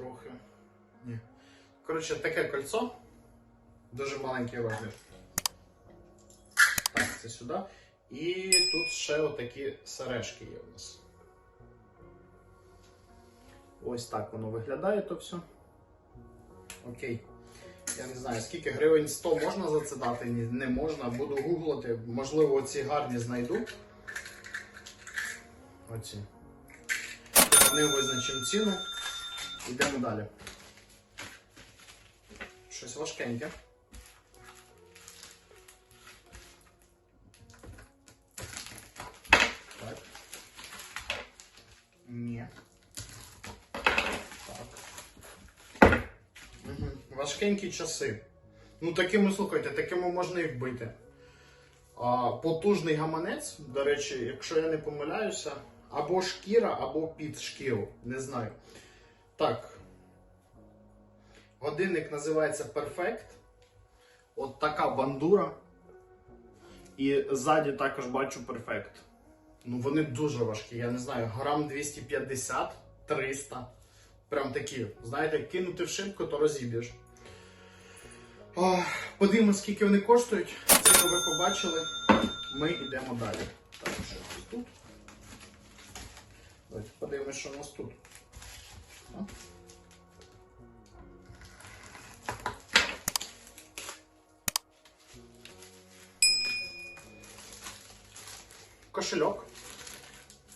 трохи. Ні. Коротше, таке кольцо. Дуже маленький розмір. Так, це сюди. І тут ще отакі сережки є у нас. Ось так воно виглядає то все. Окей. Я не знаю, скільки гривень 100 можна за це дати, не можна. Буду гуглити. Можливо, оці гарні знайду. Оці. Вони визначимо ціну. Йдемо далі. Щось важкеньке. Так. Ні. Так. Угу. Важкенькі часи. Ну, такими, слухайте, такими можна і вбити. А, потужний гаманець, до речі, якщо я не помиляюся, або шкіра, або під шкіру. Не знаю. Так. Годинник називається Perfect. От така бандура. І ззаді також бачу Perfect. Ну, вони дуже важкі, я не знаю, грам 250, 300. Прям такі, знаєте, кинути в шибку, то розіб'єш. Подивимось, скільки вони коштують. Це ви побачили. Ми йдемо далі. Так, що тут. Давайте подивимось, що у нас тут. Кошельок.